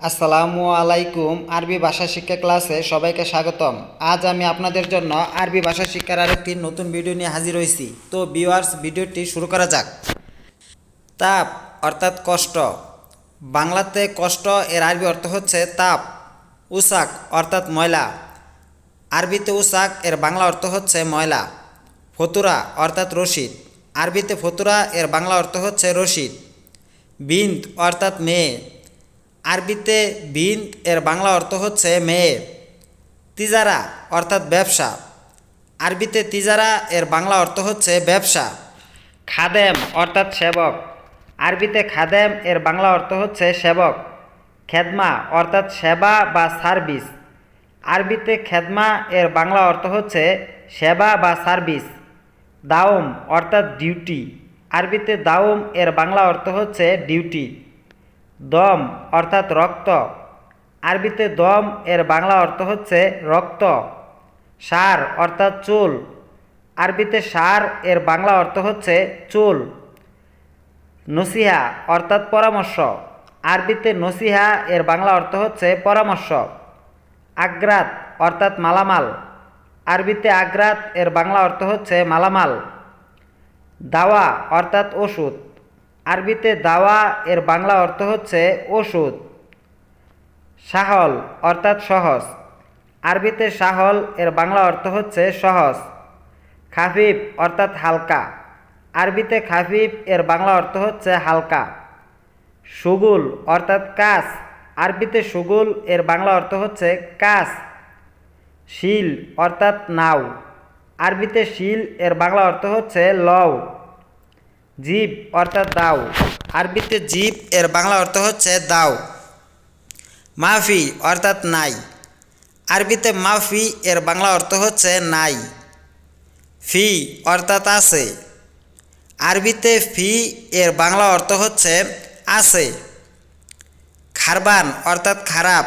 আসসালামু আলাইকুম আরবি ভাষা শিক্ষা ক্লাসে সবাইকে স্বাগতম। আজ আমি আপনাদের জন্য আরবি ভাষা শিক্ষার আরেকটি নতুন ভিডিও নিয়ে হাজির হয়েছি তো ভিউয়ার্স ভিডিওটি শুরু করা যাক। তাপ অর্থাৎ কষ্ট। বাংলাতে কষ্ট এর আরবি অর্থ হচ্ছে তাপ। উসাক অর্থাৎ ময়লা। আরবিতে উসাক এর বাংলা অর্থ হচ্ছে ময়লা। ফতুরা অর্থাৎ রশিদ। আরবিতে ফতুরা এর বাংলা অর্থ হচ্ছে রশিদ। বিন্দ অর্থাৎ মেয়ে। আরবিতে বিন্ত এর বাংলা অর্থ হচ্ছে মেয়ে। তিজারা অর্থাৎ ব্যবসা। আরবিতে তিজারা, এর বাংলা অর্থ হচ্ছে ব্যবসা। খাদেম অর্থাৎ সেবক। আরবিতে খাদেম, এর বাংলা অর্থ হচ্ছে সেবক। খেদমা অর্থাৎ সেবা বা সার্ভিস। আরবিতে খেদমা, এর বাংলা অর্থ হচ্ছে সেবা বা সার্ভিস। দাওম অর্থাৎ ডিউটি। আরবিতে দাওম, এর বাংলা অর্থ হচ্ছে ডিউটি। দম অর্থাৎ রক্ত। আরবিতে দম এর বাংলা অর্থ হচ্ছে রক্ত। সার অর্থাৎ চুল। আরবিতে সার এর বাংলা অর্থ হচ্ছে চুল। নসিহা অর্থাৎ পরামর্শ। আরবিতে নসিহা এর বাংলা অর্থ হচ্ছে পরামর্শ। আগ্রাত অর্থাৎ মালামাল। আরবিতে আগ্রাত এর বাংলা অর্থ হচ্ছে মালামাল। দাওয়া অর্থাৎ ওষুধ। আরবিতে দাওয়া এর বাংলা অর্থ হচ্ছে ওষুধ। সাহল অর্থাৎ সহজ। আরবিতে সাহল এর বাংলা অর্থ হচ্ছে সহজ। খাফিফ অর্থাৎ হালকা। আরবিতে খাফিফ এর বাংলা অর্থ হচ্ছে হালকা। সুগুল অর্থাৎ কাজ আরবিতে সুগুল এর বাংলা অর্থ হচ্ছে কাজ শিল অর্থাৎ নাও। আরবিতে শিল এর বাংলা অর্থ হচ্ছে লও। জীব অর্থাৎ দাও আরবিতে জীব এর বাংলা অর্থ হচ্ছে দাও মাফি অর্থাৎ নাই। আরবিতে মাফি এর বাংলা অর্থ হচ্ছে নাই। ফি অর্থাৎ আছে। আরবিতে ফি এর বাংলা অর্থ হচ্ছে আছে। খারবান অর্থাৎ খারাপ।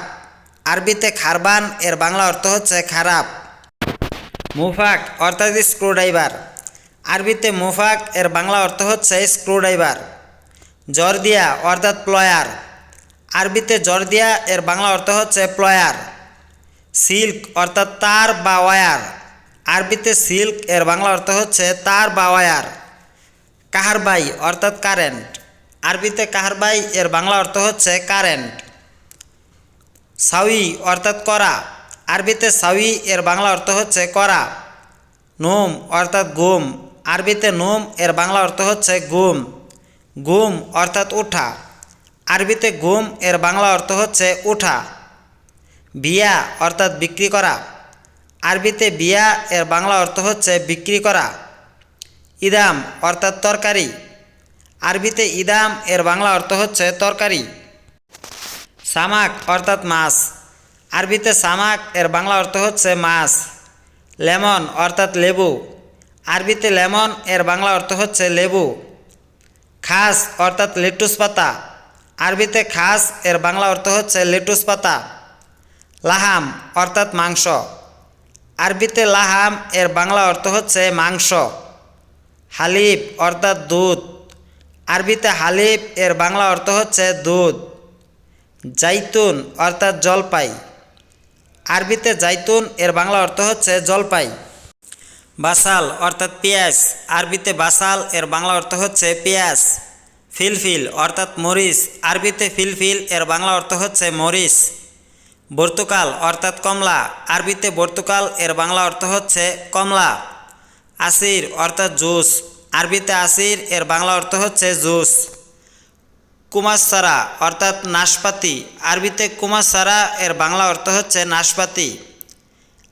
আরবিতে খারবান এর বাংলা অর্থ হচ্ছে খারাপ। মুফাক অর্থাৎ স্ক্রুড্রাইভার আরবিতে মুফাক, এর বাংলা অর্থ হচ্ছে স্ক্রুড্রাইভার জর্দিয়া, অর্থাৎ প্লয়ার আরবিতে জর্দিয়া, এর বাংলা অর্থ হচ্ছে প্লয়ার সিল্ক অর্থাৎ তার বা ওয়ার আরবিতে সিল্ক এর বাংলা অর্থ হচ্ছে তার বা ওয়ার কাহারবাই, অর্থাৎ কারেন্ট আরবিতে কাহারবাই, এর বাংলা অর্থ হচ্ছে কারেন্ট সাউই, অর্থাৎ করা. আরবিতে সাউই, এর বাংলা অর্থ হচ্ছে করা। নোম, অর্থাৎ গুম। আরবিতে নোম, এর বাংলা অর্থ হচ্ছে গুম। গুম অর্থাৎ উঠা। আরবিতে গুম, এর বাংলা অর্থ হচ্ছে উঠা। বিয়া অর্থাৎ বিক্রি করা। আরবিতে বিয়া, এর বাংলা অর্থ হচ্ছে বিক্রি করা। ইদাম অর্থাৎ তরকারি। আরবিতে ইদাম, এর বাংলা অর্থ হচ্ছে তরকারি। সামাক অর্থাৎ মাছ। আরবিতে সামাক, এর বাংলা অর্থ হচ্ছে মাছ। লেমন অর্থাৎ লেবু। আরবিতে লেমন, এর বাংলা অর্থ হচ্ছে লেবু। খাস অর্থাৎ লেটুস পাতা। আরবিতে খাস, এর বাংলা অর্থ হচ্ছে লেটুস পাতা। লাহাম অর্থাৎ মাংস। আরবিতে লাহাম, এর বাংলা অর্থ হচ্ছে মাংস। হালিব অর্থাৎ দুধ। আরবিতে হালিব এর বাংলা অর্থ হচ্ছে দুধ। জাইতুন অর্থাৎ জলপাই। আরবিতে জাইতুন, এর বাংলা অর্থ হচ্ছে জলপাই। বাসাল অর্থাৎ পেঁয়াজ। আরবিতে বাসাল, এর বাংলা অর্থ হচ্ছে পেঁয়াজ। ফিলফিল অর্থাৎ মরিচ। আরবিতে ফিলফিল, এর বাংলা অর্থ হচ্ছে মরিচ। বর্তুকাল অর্থাৎ কমলা। আরবিতে বর্তুকাল, এর বাংলা অর্থ হচ্ছে কমলা। আসির অর্থাৎ জুস। আরবিতে আসির, এর বাংলা অর্থ হচ্ছে জুস। কুমারসারা অর্থাৎ নাশপাতি। আরবিতে কুমারসারা এর বাংলা অর্থ হচ্ছে নাশপাতি।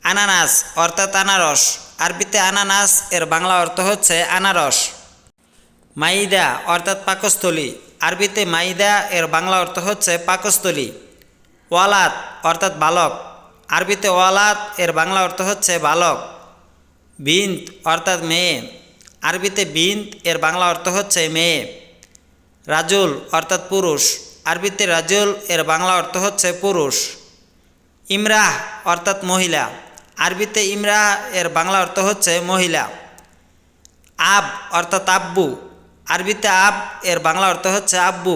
আনানাস অর্থাৎ আনারস। আরবিতে আনানাস, এর বাংলা অর্থ হচ্ছে আনারস। মাইদা, অর্থাৎ পাকস্থলী। আরবিতে মাইদা, এর বাংলা অর্থ হচ্ছে পাকস্থলী। ওয়ালাত, অর্থাৎ বালক। আরবিতে ওয়ালাত, এর বাংলা অর্থ হচ্ছে বালক। বিন্ত অর্থাৎ মেয়ে। আরবিতে বিন্ত এর বাংলা অর্থ হচ্ছে মেয়ে। রাজুল, অর্থাৎ পুরুষ। আরবিতে রাজুল, এর বাংলা অর্থ হচ্ছে পুরুষ। ইমরাহ, অর্থাৎ মহিলা। আরবিতে ইমরা এর বাংলা অর্থ হচ্ছে মহিলা। আব অর্থাৎ আব্বু। আরবিতে আব এর বাংলা অর্থ হচ্ছে আব্বু।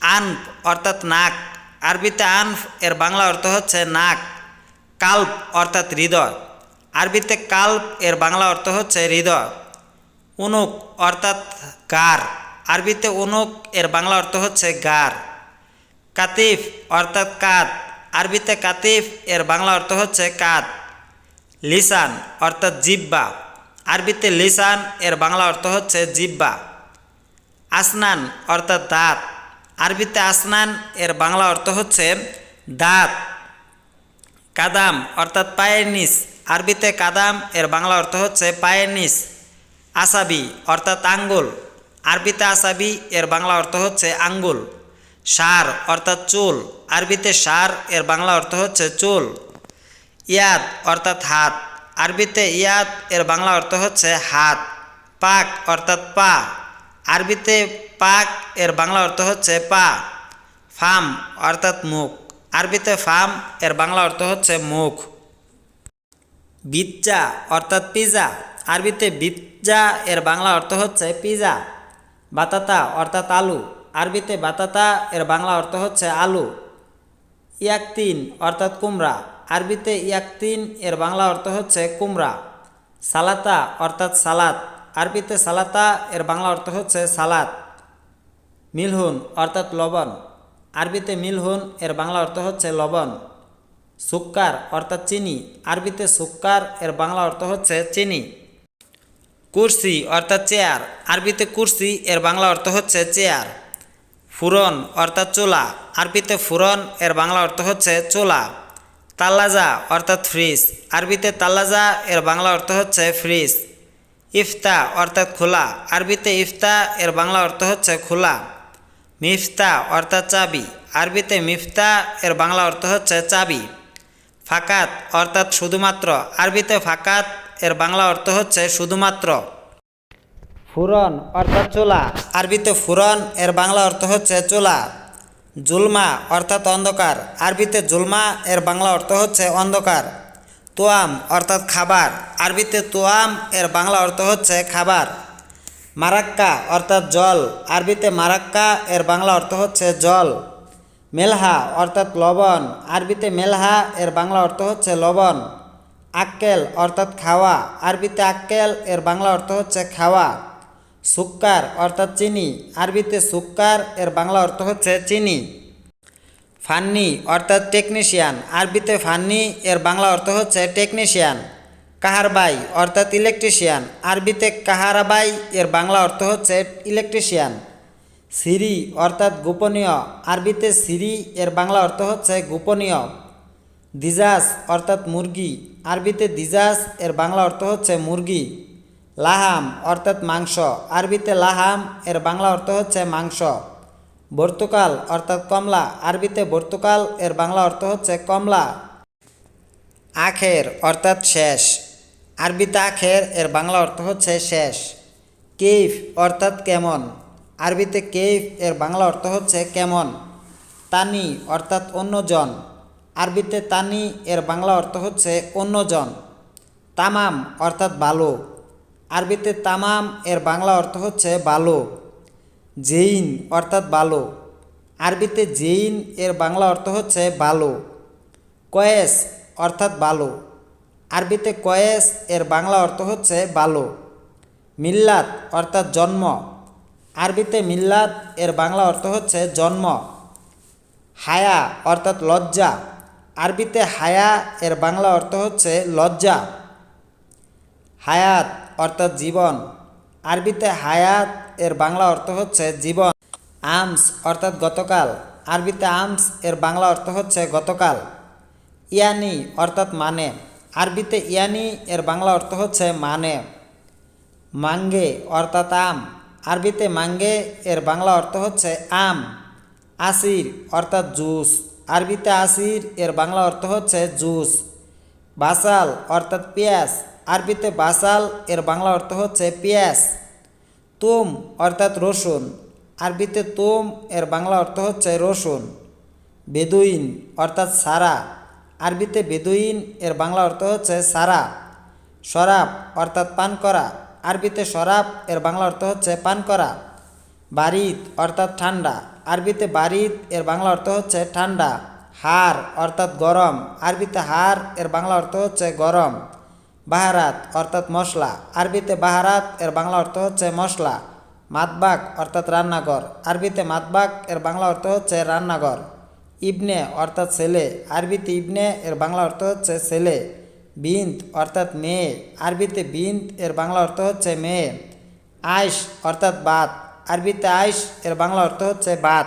আন অর্থাৎ নাক। আরবিতে আনফ এর বাংলা অর্থ হচ্ছে নাক। কাল্প অর্থাৎ হৃদয়। আরবিতে কাল্প এর বাংলা অর্থ হচ্ছে হৃদয়। উনুক অর্থাৎ গার। আরবিতে উনুক এর বাংলা অর্থ হচ্ছে গার। কাতিফ অর্থাৎ কাত। আরবিতে কাতিফ এর বাংলা অর্থ হচ্ছে কাত। লিসান অর্থাৎ জিব্বা। আরবিতে লিসান, এর বাংলা অর্থ হচ্ছে জিব্বা। আসনান অর্থাৎ দাঁত। আরবিতে আসনান, এর বাংলা অর্থ হচ্ছে দাঁত। কাদাম অর্থাৎ পায়ের নিচ। আরবিতে কাদাম, এর বাংলা অর্থ হচ্ছে পায়ের নিচ। আসাবি অর্থাৎ আঙ্গুল। আরবিতে আসাবি, এর বাংলা অর্থ হচ্ছে আঙ্গুল। সার অর্থাৎ চুল। আরবিতে সার, এর বাংলা অর্থ হচ্ছে চুল। ইয়াদ অর্থাৎ হাত। আরবিতে ইয়াদ এর বাংলা অর্থ হচ্ছে হাত। পাক অর্থাৎ পা। আরবিতে পাক এর বাংলা অর্থ হচ্ছে পা। ফাম অর্থাৎ মুখ। আরবিতে ফাম এর বাংলা অর্থ হচ্ছে মুখ। বিজ্জা অর্থাৎ পিজা আরবিতে বিজ্জা এর বাংলা অর্থ হচ্ছে পিজা বাতাতা অর্থাৎ আলু। আরবিতে বাতাতা এর বাংলা অর্থ হচ্ছে আলু। ইয়াকতিন অর্থাৎ কুমড়া। আরবিতে ইয়াকতিন, এর বাংলা অর্থ হচ্ছে কুমড়া। সালাতা অর্থাৎ সালাত আরবিতে সালাতা, এর বাংলা অর্থ হচ্ছে সালাত মিলহুন অর্থাৎ লবণ। আরবিতে মিলহুন, এর বাংলা অর্থ হচ্ছে লবণ। সুক্কার অর্থাৎ চিনি। আরবিতে সুক্কার, এর বাংলা অর্থ হচ্ছে চিনি। কুরসি অর্থাৎ চেয়ার। আরবিতে কুরসি, এর বাংলা অর্থ হচ্ছে চেয়ার। ফুরন অর্থাৎ চোলা। আরবিতে ফুরন, এর বাংলা অর্থ হচ্ছে চোলা। তাল্লাজা অর্থাৎ ফ্রিজ। আরবিতে তাল্লাজা, এর বাংলা অর্থ হচ্ছে ফ্রিজ। ইফতা অর্থাৎ খোলা। আরবিতে ইফতা, এর বাংলা অর্থ হচ্ছে খোলা। মিফতা অর্থাৎ চাবি। আরবিতে মিফতা, এর বাংলা অর্থ হচ্ছে চাবি। ফাকাত অর্থাৎ শুধুমাত্র। আরবিতে ফাকাত, এর বাংলা অর্থ হচ্ছে শুধুমাত্র। ফুরন অর্থাৎ চোলা। আরবিতে ফুরন, এর বাংলা অর্থ হচ্ছে চোলা। জুলমা অর্থাৎ অন্ধকার। আরবিতে জুলমা, এর বাংলা অর্থ হচ্ছে অন্ধকার। তোয়াম অর্থাৎ খাবার। আরবিতে তোয়াম, এর বাংলা অর্থ হচ্ছে খাবার। মারাক্কা অর্থাৎ জল। আরবিতে মারাক্কা, এর বাংলা অর্থ হচ্ছে জল। মেলহা অর্থাৎ লবণ। আরবিতে মেলহা, এর বাংলা অর্থ হচ্ছে লবণ। আক্কেল অর্থাৎ খাওয়া। আরবিতে আক্কেল, এর বাংলা অর্থ হচ্ছে খাওয়া। সুক্কার অর্থাৎ চিনি। আরবিতে সুক্কার, এর বাংলা অর্থ হচ্ছে চিনি। ফান্নি অর্থাৎ টেকনিশিয়ান। আরবিতে ফান্নি, এর বাংলা অর্থ হচ্ছে টেকনিশিয়ান। কাহারবাই অর্থাৎ ইলেকট্রিশিয়ান। আরবিতে কাহারাবাই, এর বাংলা অর্থ হচ্ছে ইলেকট্রিশিয়ান। সিরি অর্থাৎ গোপনীয়। আরবিতে সিরি, এর বাংলা অর্থ হচ্ছে গোপনীয়। দিজাস অর্থাৎ মুরগি। আরবিতে দিজাস, এর বাংলা অর্থ হচ্ছে মুরগি। লাহাম অর্থাৎ মাংস। আরবিতে লাহাম, এর বাংলা অর্থ হচ্ছে মাংস। বর্তুকাল অর্থাৎ কমলা, আরবিতে বর্তুকাল, এর বাংলা অর্থ হচ্ছে কমলা। আখের অর্থাৎ শেষ। আরবিতে আখের, এর বাংলা অর্থ হচ্ছে শেষ। কেইফ অর্থাৎ কেমন। আরবিতে কেইফ, এর বাংলা অর্থ হচ্ছে কেমন। তানি অর্থাৎ অন্যজন। আরবিতে তানি, এর বাংলা অর্থ হচ্ছে অন্যজন। তামাম অর্থাৎ ভালো আরবিতে তামাম, এর বাংলা অর্থ হচ্ছে ভালো জেইন অর্থাৎ ভালো আরবিতে জেইন, এর বাংলা অর্থ হচ্ছে ভালো কয়েস অর্থাৎ ভালো আরবিতে কয়েস, এর বাংলা অর্থ হচ্ছে ভালো মিল্লাত অর্থাৎ জন্ম। আরবিতে মিল্লাত, এর বাংলা অর্থ হচ্ছে জন্ম। হায়া অর্থাৎ লজ্জা। আরবিতে হায়া, এর বাংলা অর্থ হচ্ছে লজ্জা। হায়াত অর্থাৎ জীবন। আরবিতে হায়াত, এর বাংলা অর্থ হচ্ছে জীবন। আমস অর্থাৎ গতকাল। আরবিতে আমস, এর বাংলা অর্থ হচ্ছে গতকাল। ইয়ানি অর্থাৎ মানে। আরবিতে ইয়ানি, এর বাংলা অর্থ হচ্ছে মানে। মাঙ্গে অর্থাৎ আম। আরবিতে মাঙ্গে, এর বাংলা অর্থ হচ্ছে আম। আসির অর্থাৎ জুস। আরবিতে আসির, এর বাংলা অর্থ হচ্ছে জুস। বাসাল অর্থাৎ পেঁয়াজ। আরবিতে বাসাল, এর বাংলা অর্থ হচ্ছে পেঁয়াজ তুম অর্থাৎ রসুন। আরবিতে তুম, এর বাংলা অর্থ হচ্ছে রসুন। বেদুইন অর্থাৎ সারা। আরবিতে বেদুইন, এর বাংলা অর্থ হচ্ছে সারা। শরাব অর্থাৎ পান করা। আরবিতে শরাব, এর বাংলা অর্থ হচ্ছে পান করা। বারিদ অর্থাৎ ঠান্ডা। আরবিতে বারিদ এর বাংলা অর্থ হচ্ছে ঠান্ডা। হার অর্থাৎ গরম। আরবিতে হার, এর বাংলা অর্থ হচ্ছে গরম। বাহারাত অর্থাৎ মশলা। আরবিতে বাহারাত, এর বাংলা অর্থ হচ্ছে মশলা। মাতবাক অর্থাৎ রান্নাঘর। আরবিতে মাতবাক, এর বাংলা অর্থ হচ্ছে রান্নাঘর। ইবনে অর্থাৎ ছেলে। আরবিতে ইবনে, এর বাংলা অর্থ হচ্ছে ছেলে। বিন্ত অর্থাৎ মেয়ে। আরবিতে বিন্ত এর বাংলা অর্থ হচ্ছে মেয়ে। আইস অর্থাৎ বাত। আরবিতে আইস এর বাংলা অর্থ হচ্ছে বাত।